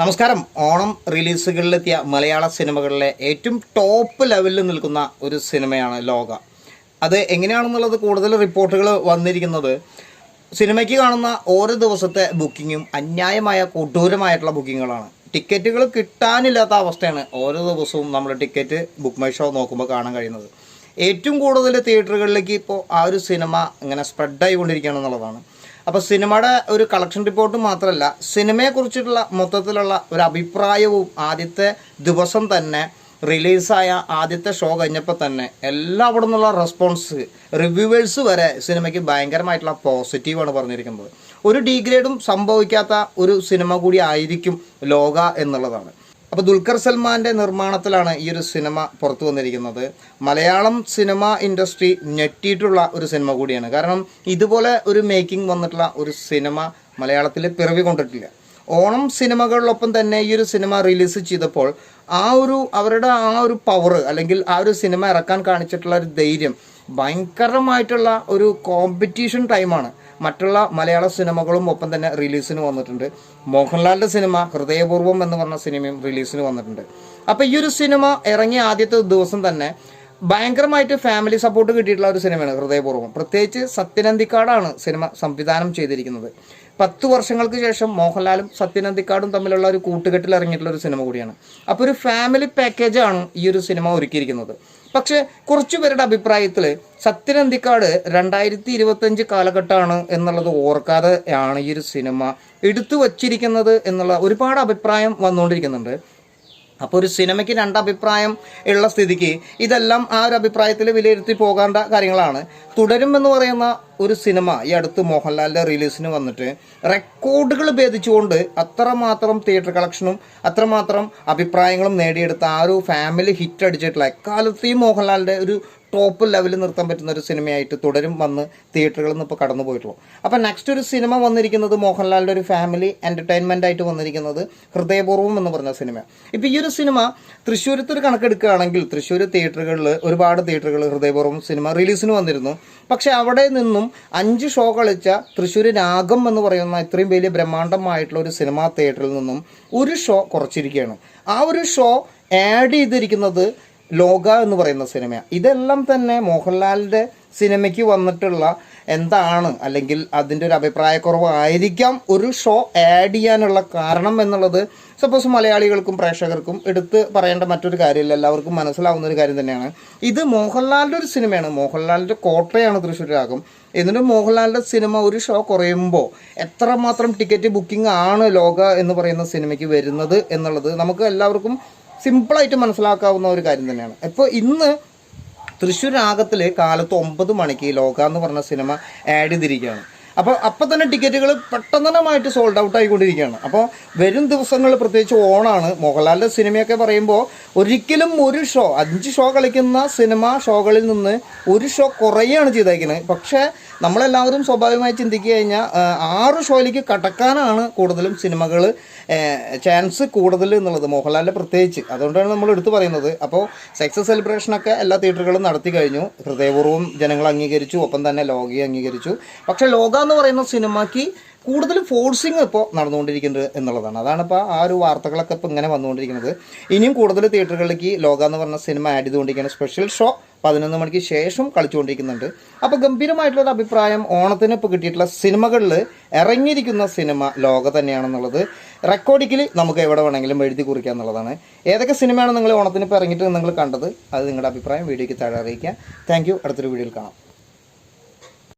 നമസ്കാരം. ഓണം റിലീസുകളിലെത്തിയ മലയാള സിനിമകളിലെ ഏറ്റവും ടോപ്പ് ലെവലിൽ നിൽക്കുന്ന ഒരു സിനിമയാണ് ലോക. അത് എങ്ങനെയാണെന്നുള്ളത് കൂടുതൽ റിപ്പോർട്ടുകൾ വന്നിരിക്കുന്നത്. സിനിമയ്ക്ക് കാണുന്ന ഓരോ ദിവസത്തെ ബുക്കിങ്ങും അന്യായമായ കൊടൂരമായിട്ടുള്ള ബുക്കിങ്ങുകളാണ്. ടിക്കറ്റുകൾ കിട്ടാനില്ലാത്ത അവസ്ഥയാണ് ഓരോ ദിവസവും നമ്മൾ ടിക്കറ്റ് ബുക്ക് മൈ ഷോ നോക്കുമ്പോൾ കാണാൻ കഴിയുന്നത്. ഏറ്റവും കൂടുതൽ തിയേറ്ററുകളിലേക്ക് ഇപ്പോൾ ആ ഒരു സിനിമ ഇങ്ങനെ സ്പ്രെഡായി കൊണ്ടിരിക്കുകയാണ് എന്നുള്ളതാണ്. അപ്പോൾ സിനിമയുടെ ഒരു കളക്ഷൻ റിപ്പോർട്ട് മാത്രമല്ല സിനിമയെക്കുറിച്ചിട്ടുള്ള മൊത്തത്തിലുള്ള ഒരു അഭിപ്രായവും ആദ്യത്തെ ദിവസം തന്നെ റിലീസായ ആദ്യത്തെ ഷോ കഴിഞ്ഞപ്പോൾ തന്നെ എല്ലാ അവിടെ നിന്നുള്ള റെസ്പോൺസ് റിവ്യൂവേഴ്സ് വരെ സിനിമയ്ക്ക് ഭയങ്കരമായിട്ടുള്ള പോസിറ്റീവാണ് പറഞ്ഞിരിക്കുന്നത്. ഒരു ഡീഗ്രേഡും സംഭവിക്കാത്ത ഒരു സിനിമ കൂടി ആയിരിക്കും ലോക എന്നുള്ളതാണ്. അപ്പോൾ ദുൽഖർ സൽമാന്റെ നിർമ്മാണത്തിലാണ് ഈ ഒരു സിനിമ പുറത്തു വന്നിരിക്കുന്നത്. മലയാളം സിനിമ ഇൻഡസ്ട്രി ഞെട്ടിയിട്ടുള്ള ഒരു സിനിമ കൂടിയാണ്. കാരണം ഇതുപോലെ ഒരു മേക്കിംഗ് വന്നിട്ടുള്ള ഒരു സിനിമ മലയാളത്തിൽ പിറവി കൊണ്ടിട്ടില്ല. ഓണം സിനിമകളിലൊപ്പം തന്നെ ഈ ഒരു സിനിമ റിലീസ് ചെയ്തപ്പോൾ ആ ഒരു അവരുടെ ആ ഒരു പവർ അല്ലെങ്കിൽ ആ ഒരു സിനിമ ഇറക്കാൻ കാണിച്ചിട്ടുള്ള ഒരു ധൈര്യം ഭയങ്കരമായിട്ടുള്ള ഒരു കോമ്പറ്റീഷൻ ടൈമാണ് മറ്റുള്ള മലയാള സിനിമകളും ഒപ്പം തന്നെ റിലീസിന് വന്നിട്ടുണ്ട്. മോഹൻലാലിന്റെ സിനിമ ഹൃദയപൂർവം എന്ന് പറഞ്ഞ സിനിമയും റിലീസിന് വന്നിട്ടുണ്ട്. അപ്പോൾ ഈ ഒരു സിനിമ ഇറങ്ങിയ ആദ്യത്തെ ദിവസം തന്നെ ഭയങ്കരമായിട്ട് ഫാമിലി സപ്പോർട്ട് കിട്ടിയിട്ടുള്ള ഒരു സിനിമയാണ് ഹൃദയപൂർവം. പ്രത്യേകിച്ച് സത്യനന്ദിക്കാടാണ് സിനിമ സംവിധാനം ചെയ്തിരിക്കുന്നത്. പത്ത് വർഷങ്ങൾക്ക് ശേഷം മോഹൻലാലും സത്യനന്ദിക്കാടും തമ്മിലുള്ള ഒരു കൂട്ടുകെട്ടിൽ ഇറങ്ങിയിട്ടുള്ള ഒരു സിനിമ കൂടിയാണ്. അപ്പോൾ ഒരു ഫാമിലി പാക്കേജാണ് ഈ ഒരു സിനിമ ഒരുക്കിയിരിക്കുന്നത്. പക്ഷേ കുറച്ചു പേരുടെ അഭിപ്രായത്തിൽ സത്യനന്ദിക്കാട് രണ്ടായിരത്തി ഇരുപത്തഞ്ച് കാലഘട്ടമാണ് എന്നുള്ളത് ഓർക്കാതെ ആണ് ഈ ഒരു സിനിമ എടുത്തു വച്ചിരിക്കുന്നത് എന്നുള്ള ഒരുപാട് അഭിപ്രായം വന്നുകൊണ്ടിരിക്കുന്നുണ്ട്. അപ്പോൾ ഒരു സിനിമയ്ക്ക് രണ്ടഭിപ്രായം ഉള്ള സ്ഥിതിക്ക് ഇതെല്ലാം ആ ഒരു അഭിപ്രായത്തിൽ വിലയിരുത്തി പോകേണ്ട കാര്യങ്ങളാണ്. തുടരും എന്ന് പറയുന്ന ഒരു സിനിമ ഈ അടുത്ത് മോഹൻലാലിന്റെ റിലീസിന് വന്നിട്ട് റെക്കോർഡുകൾ ഭേദിച്ചുകൊണ്ട് അത്രമാത്രം തിയേറ്റർ കളക്ഷനും അത്രമാത്രം അഭിപ്രായങ്ങളും നേടിയെടുത്ത ആ ഒരു ഫാമിലി ഹിറ്റ് അടിച്ചിട്ടുള്ള എക്കാലത്തെയും മോഹൻലാലിന്റെ ഒരു ടോപ്പ് ലെവലിൽ നിർത്താൻ പറ്റുന്ന ഒരു സിനിമയായിട്ട് തുടരും വന്ന് തിയേറ്ററുകളിൽ നിന്ന് ഇപ്പോൾ കടന്നു പോയിട്ടുള്ളൂ. അപ്പോൾ നെക്സ്റ്റ് ഒരു സിനിമ വന്നിരിക്കുന്നത് മോഹൻലാലിന്റെ ഒരു ഫാമിലി എന്റർടൈൻമെന്റ് ആയിട്ട് വന്നിരിക്കുന്നത് ഹൃദയപൂർവം എന്ന് പറഞ്ഞ സിനിമ ഇപ്പോൾ ഈ ഒരു സിനിമ തൃശ്ശൂരത്തെ ഒരു കണക്കെടുക്കുകയാണെങ്കിൽ തൃശ്ശൂർ തിയേറ്ററുകളിൽ ഒരുപാട് തിയേറ്ററുകൾ ഹൃദയപൂർവം സിനിമ റിലീസിന് വന്നിരുന്നു. പക്ഷേ അവിടെ നിന്നും അഞ്ച് ഷോ കളിച്ച തൃശ്ശൂർ രാഗം എന്ന് പറയുന്ന ഇത്രയും വലിയ ബ്രഹ്മാണ്ഡമായിട്ടുള്ള ഒരു സിനിമാ തിയേറ്ററിൽ നിന്നും ഒരു ഷോ കുറച്ചിരിക്കുകയാണ്. ആ ഒരു ഷോ ആഡ് ചെയ്തിരിക്കുന്നത് ലോക എന്ന് പറയുന്ന സിനിമയാണ് ഇതെല്ലാം തന്നെ മോഹൻലാലിന്റെ സിനിമയ്ക്ക് വന്നിട്ടുള്ള എന്താണ്? അല്ലെങ്കിൽ അതിന്റെ ഒരു അഭിപ്രായക്കുറവായിരിക്കാം ഒരു ഷോ ആഡ് ചെയ്യാനുള്ള കാരണം എന്നുള്ളത് സപ്പോസ് മലയാളികൾക്കും പ്രേക്ഷകർക്കും എടുത്ത് പറയേണ്ട മറ്റൊരു കാര്യമില്ല. എല്ലാവർക്കും മനസ്സിലാവുന്ന ഒരു കാര്യം തന്നെയാണ്. ഇത് മോഹൻലാലിന്റെ ഒരു സിനിമയാണ് മോഹൻലാലിന്റെ കോട്ടയാണ് തൃശ്ശൂർ രാഗം എന്നിട്ട് മോഹൻലാലിന്റെ സിനിമ ഒരു ഷോ കുറയുമ്പോൾ എത്രമാത്രം ടിക്കറ്റ് ബുക്കിംഗ് ആണ് ലോക എന്ന് പറയുന്ന സിനിമയ്ക്ക് വരുന്നത് എന്നുള്ളത് നമുക്ക് എല്ലാവർക്കും സിമ്പിളായിട്ട് മനസ്സിലാക്കാവുന്ന ഒരു കാര്യം തന്നെയാണ്. ഇപ്പോൾ ഇന്ന് തൃശ്ശൂർ രാഗത്തിൽ കാലത്ത് ഒമ്പത് മണിക്ക് ലോക എന്ന് പറഞ്ഞ സിനിമ ആഡ് ചെയ്തിരിക്കുകയാണ്. അപ്പോൾ അപ്പം തന്നെ ടിക്കറ്റുകൾ പെട്ടെന്നമായിട്ട് സോൾഡ് ഔട്ട് ആയിക്കൊണ്ടിരിക്കുകയാണ്. അപ്പോൾ വരും ദിവസങ്ങൾ പ്രത്യേകിച്ച് ഓണാണ്. മോഹൻലാലിന്റെ സിനിമയൊക്കെ പറയുമ്പോൾ ഒരിക്കലും ഒരു ഷോ അഞ്ച് ഷോ കളിക്കുന്ന സിനിമ ഷോകളിൽ നിന്ന് ഒരു ഷോ കുറയുകയാണ് ചെയ്തേക്കുന്നത് പക്ഷേ നമ്മളെല്ലാവരും സ്വാഭാവികമായി ചിന്തിക്കുക കഴിഞ്ഞാൽ ആറ് ഷോയിലേക്ക് കടക്കാനാണ് കൂടുതലും സിനിമകൾ ചാൻസ് കൂടുതൽ എന്നുള്ളത് മോഹൻലാലിന്റെ പ്രത്യേകിച്ച്. അതുകൊണ്ടാണ് നമ്മൾ എടുത്തു പറയുന്നത്. അപ്പോൾ സക്സസ് സെലിബ്രേഷനൊക്കെ എല്ലാ തിയേറ്ററുകളും നടത്തി കഴിഞ്ഞു. ഹൃദയപൂർവം ജനങ്ങൾ അംഗീകരിച്ചു. ഒപ്പം തന്നെ ലോകയെ അംഗീകരിച്ചു. പക്ഷേ ലോക എന്ന് പറയുന്ന സിനിമയ്ക്ക് കൂടുതൽ ഫോഴ്സിങ് ഇപ്പോൾ നടന്നുകൊണ്ടിരിക്കുന്നത് എന്നുള്ളതാണ്. അതാണ് ഇപ്പോൾ ആ ഒരു വാർത്തകളൊക്കെ ഇപ്പോൾ ഇങ്ങനെ വന്നുകൊണ്ടിരിക്കുന്നത്. ഇനിയും കൂടുതൽ തിയേറ്ററുകളിലേക്ക് ലോക എന്ന് പറഞ്ഞ സിനിമ ആഡ് ചെയ്തുകൊണ്ടിരിക്കുകയാണ്. സ്പെഷ്യൽ ഷോ പതിനൊന്ന് മണിക്ക് ശേഷം കളിച്ചുകൊണ്ടിരിക്കുന്നുണ്ട്. അപ്പോൾ ഗംഭീരമായിട്ടുള്ള ഒരു ഓണത്തിന് ഇപ്പോൾ കിട്ടിയിട്ടുള്ള സിനിമകളിൽ ഇറങ്ങിയിരിക്കുന്ന സിനിമ ലോക തന്നെയാണെന്നുള്ളത് റെക്കോർഡിക്കിൽ നമുക്ക് എവിടെ വേണമെങ്കിലും എഴുതി കുറിക്കുക എന്നുള്ളതാണ്. ഏതൊക്കെ സിനിമയാണ് നിങ്ങൾ ഓണത്തിന് ഇപ്പോൾ ഇറങ്ങിയിട്ട് നിങ്ങൾ കണ്ടത്? അത് നിങ്ങളുടെ അഭിപ്രായം വീഡിയോയ്ക്ക് താഴെ അറിയിക്കുക താങ്ക് അടുത്തൊരു വീഡിയോയിൽ കാണാം.